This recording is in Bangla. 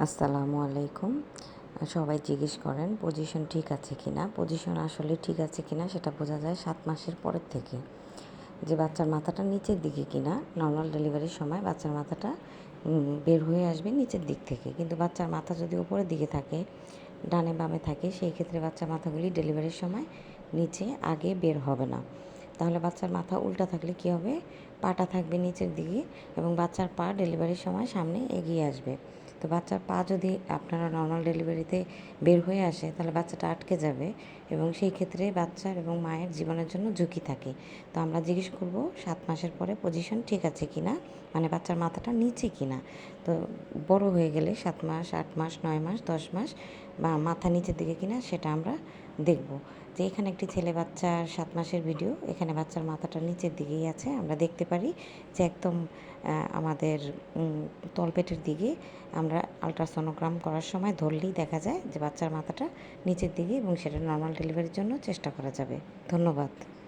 আসসালামু আলাইকুম। সবাই জিজ্ঞেস করেন পজিশন ঠিক আছে কি না পজিশন আসলে ঠিক আছে কি না সেটা বোঝা যায় সাত মাসের পরের থেকে। যে বাচ্চার মাথাটা নিচের দিকে কি না নর্মাল ডেলিভারির সময় বাচ্চার মাথাটা বের হয়ে আসবে নিচের দিক থেকে। কিন্তু বাচ্চার মাথা যদি উপরের দিকে থাকে, ডানে বামে থাকে, সেই ক্ষেত্রে বাচ্চার মাথাগুলি ডেলিভারির সময় নিচে আগে বের হবে না। তাহলে বাচ্চার মাথা উল্টা থাকলে কী হবে? পাটা থাকবে নিচের দিকে এবং বাচ্চার পা ডেলিভারির সময় সামনে এগিয়ে আসবে। তো বাচ্চার পা যদি আপনারা নর্মাল ডেলিভারিতে বের হয়ে আসে, তাহলে বাচ্চাটা আটকে যাবে এবং সেই ক্ষেত্রে বাচ্চার এবং মায়ের জীবনের জন্য ঝুঁকি থাকে। তো আমরা জিজ্ঞেস করব, সাত মাসের পরে পজিশন ঠিক আছে কি না মানে বাচ্চার মাথাটা নিচে কি না তো বড় হয়ে গেলে সাত মাস, আট মাস, নয় মাস, দশ মাস বা মাথা নিচের দিকে কিনা সেটা আমরা দেখব। যে এখানে একটি ছেলে বাচ্চার সাত মাসের ভিডিও এখানে বাচ্চার মাথাটা নিচের দিকেই আছে। আমরা দেখতে পারি যে একদম আমাদের তলপেটের দিকে আমরা আলট্রাসোনোগ্রাম করার সময় ধরলেই দেখা যায় যে বাচ্চার মাথাটা নিচের দিকে এবং সেটা নর্মাল ডেলিভারির জন্য চেষ্টা করা যাবে। ধন্যবাদ।